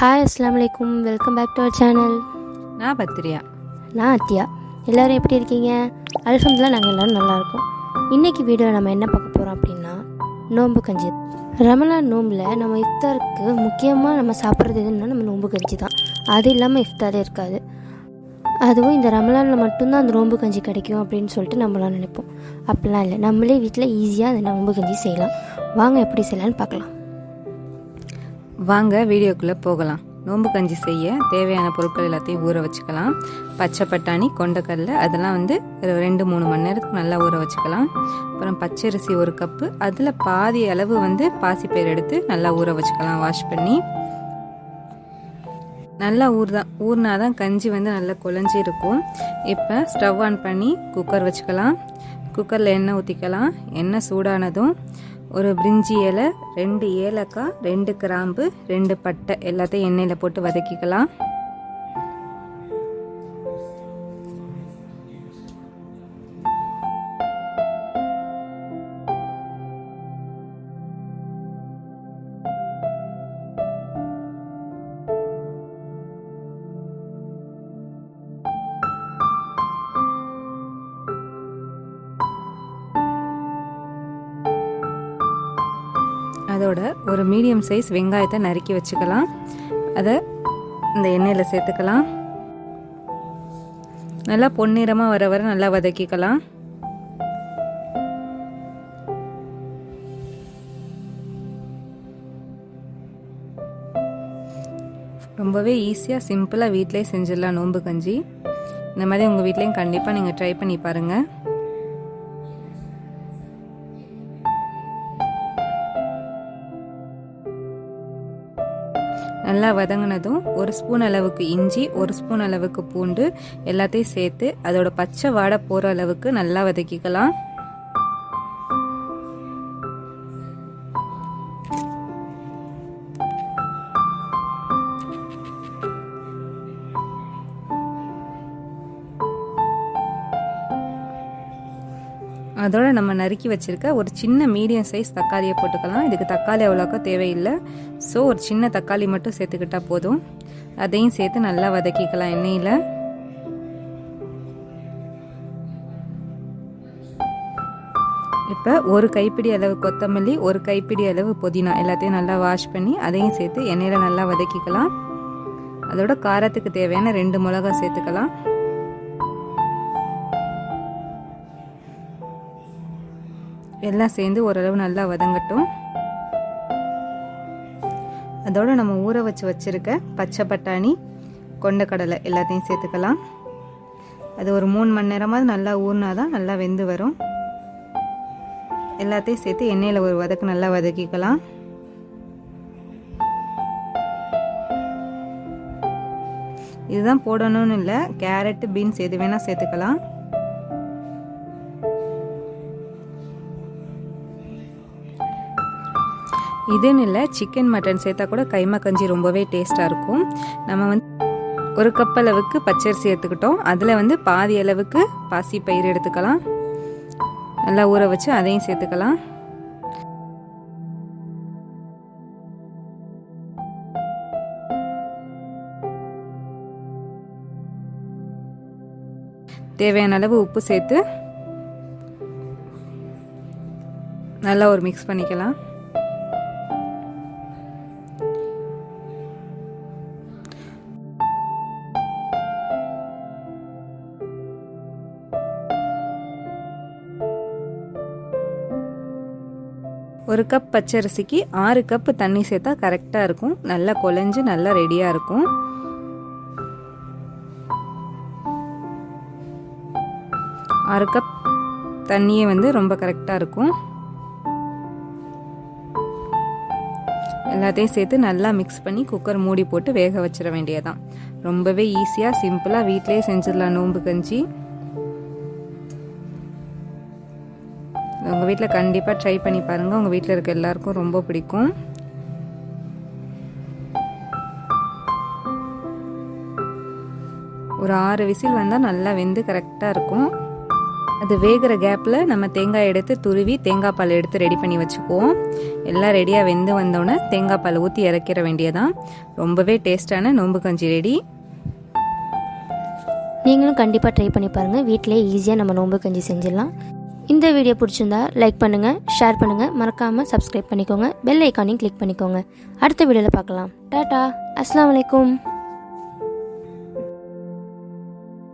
Hi அஸ்லாம் வலைக்கும் welcome back to our channel நான் பத்திரியா. நான் அத்தியா. எல்லோரும் எப்படி இருக்கீங்க? அல்ஹம்துலில்லாஹ் நாங்கள் எல்லோரும் நல்லா இருக்கோம் இன்றைக்கி வீடியோ நம்ம என்ன பார்க்க போகிறோம் அப்படின்னா நோன்பு கஞ்சி. ரமலான் நோம்பில் நம்ம இஃப்தாருக்கு முக்கியமாக நம்ம சாப்பிட்றது எதுன்னா நம்ம நோன்பு கஞ்சி தான். அது இல்லாமல் இஃப்தாரே இருக்காது. அதுவும் இந்த ரமலானில் மட்டும்தான் அந்த நோன்பு கஞ்சி கிடைக்கும் அப்படின்னு சொல்லிட்டு நம்மளாம் நினைப்போம். அப்படிலாம் இல்லை. நம்மளே வீட்டில் ஈஸியாக அந்த நோன்பு கஞ்சி செய்யலாம். வாங்க எப்படி செய்யலான்னு பார்க்கலாம். வாங்க வீடியோக்குள்ளே போகலாம். நோம்பு கஞ்சி செய்ய தேவையான பொருட்கள் எல்லாத்தையும் ஊற வச்சுக்கலாம். பச்சை பட்டாணி கொண்டக்கடலை அதெல்லாம் வந்து ஒரு ரெண்டு மூணு மணி நேரத்துக்கு நல்லா ஊற வச்சுக்கலாம். அப்புறம் பச்சரிசி ஒரு கப்பு. அதில் பாதி அளவு வந்து பாசிப்பயிர் எடுத்து நல்லா ஊற வச்சுக்கலாம் வாஷ் பண்ணி. நல்லா ஊறுதான் ஊறினாதான் கஞ்சி வந்து நல்லா குழஞ்சி இருக்கும் இப்போ ஸ்டவ் ஆன் பண்ணி குக்கர் வச்சுக்கலாம். குக்கரில் எண்ணெய் ஊற்றிக்கலாம் எண்ணெய் சூடானதும் ஒரு பிரிஞ்சி இலை ரெண்டு ஏலக்காய் ரெண்டு கிராம்பு ரெண்டு பட்டை எல்லாத்தையும் எண்ணெயில் போட்டு வதக்கிக்கலாம். அதோட ஒரு மீடியம் சைஸ் வெங்காயத்தை நறுக்கி வச்சுக்கலாம். அதை இந்த எண்ணெயில் சேர்த்துக்கலாம். நல்லா பொன்னிறமாக வர வர நல்லா வதக்கிக்கலாம். ரொம்பவே ஈஸியாக சிம்பிளாக வீட்டிலே செஞ்சிடலாம் நோன்பு கஞ்சி. இந்த மாதிரி உங்கள் வீட்லேயும் கண்டிப்பாக நீங்கள் ட்ரை பண்ணி பாருங்கள் நல்லா வதங்கினதும் ஒரு ஸ்பூன் அளவுக்கு இஞ்சி ஒரு ஸ்பூன் அளவுக்கு பூண்டு எல்லாத்தையும் சேர்த்து அதோட பச்சை வாடை போகிற அளவுக்கு நல்லா வதக்கிக்கலாம். அதோட நம்ம நறுக்கி வச்சிருக்க ஒரு சின்ன மீடியம் சைஸ் தக்காளியை போட்டுக்கலாம். இதுக்கு தக்காளி அவ்வளோக்கா தேவையில்லை. ஸோ ஒரு சின்ன தக்காளி மட்டும் சேர்த்துக்கிட்டா போதும். அதையும் சேர்த்து நல்லா வதக்கிக்கலாம் எண்ணெயில். இப்போ ஒரு கைப்பிடி அளவு கொத்தமல்லி ஒரு கைப்பிடி அளவு புதினா எல்லாத்தையும் நல்லா வாஷ் பண்ணி அதையும் சேர்த்து எண்ணெயில் நல்லா வதக்கிக்கலாம். அதோட காரத்துக்கு தேவையான ரெண்டு மிளகா சேர்த்துக்கலாம். எல்லாம் சேர்ந்து ஓரளவு நல்லா வதங்கட்டும். அதோடு நம்ம ஊற வச்சு வச்சுருக்க பச்சை பட்டாணி கொண்டக்கடலை எல்லாத்தையும் சேர்த்துக்கலாம். அது ஒரு மூணு மணி நேரமாவது நல்லா ஊறினா தான் நல்லா வெந்து வரும். எல்லாத்தையும் சேர்த்து எண்ணெயில் ஒரு வதக்கு நல்லா வதக்கிக்கலாம். இதுதான் போடணும்னு இல்லை கேரட்டு பீன்ஸ் எது வேணால் சேர்த்துக்கலாம். இதுன்னு இல்லை சிக்கன் மட்டன் சேர்த்தா கூட கைமா கஞ்சி ரொம்பவே டேஸ்ட்டாக இருக்கும். நம்ம வந்து ஒரு கப் அளவுக்கு பச்சரிசி எடுத்துக்கிட்டோம். அதில் வந்து பாதி அளவுக்கு பாசி பயிர் எடுத்துக்கலாம். நல்லா ஊற வச்சு அதையும் சேர்த்துக்கலாம். தேவையான அளவு உப்பு சேர்த்து நல்லா ஒரு மிக்ஸ் பண்ணிக்கலாம். ஒரு கப் பச்சரிசிக்கு ஆறு கப் தண்ணி சேர்த்தா கரெக்டாக இருக்கும். நல்லா குழஞ்சு நல்லா ரெடியாக இருக்கும். ஆறு கப் தண்ணியே வந்து ரொம்ப கரெக்டாக இருக்கும். எல்லாத்தையும் சேர்த்து நல்லா மிக்ஸ் பண்ணி குக்கர் மூடி போட்டு வேக வச்சிட வேண்டியதான் ரொம்பவே ஈஸியாக சிம்பிளாக வீட்டிலே செஞ்சிடலாம் நோம்பு கஞ்சி. உங்கள் வீட்டில் கண்டிப்பாக ட்ரை பண்ணி பாருங்கள் உங்கள் வீட்டில் இருக்க எல்லாருக்கும் ரொம்ப பிடிக்கும். ஒரு ஆறு விசில் வந்தால் நல்லா வெந்து கரெக்டாக இருக்கும். அது வேகிற கேப்பில் நம்ம தேங்காய் எடுத்து துருவி தேங்காய் பால் எடுத்து ரெடி பண்ணி வச்சுக்குவோம். எல்லாம் ரெடியாக வெந்து வந்தோடனே தேங்காய் பால் ஊற்றி இறக்கிற வேண்டியதான் ரொம்பவே டேஸ்டான நோம்பு கஞ்சி ரெடி நீங்களும் கண்டிப்பாக ட்ரை பண்ணி பாருங்கள் வீட்டிலே ஈஸியாக நம்ம நோம்பு கஞ்சி செஞ்சிடலாம். இந்த வீடியோ பிடிச்சிருந்தா லைக் பண்ணுங்கள் ஷேர் பண்ணுங்கள் மறக்காமல் சப்ஸ்கிரைப் பண்ணிக்கோங்க பெல் ஐக்கானையும் கிளிக் பண்ணிக்கோங்க. அடுத்த வீடியோவில் பார்க்கலாம். டாட்டா அஸ்லாம் வலைக்கம்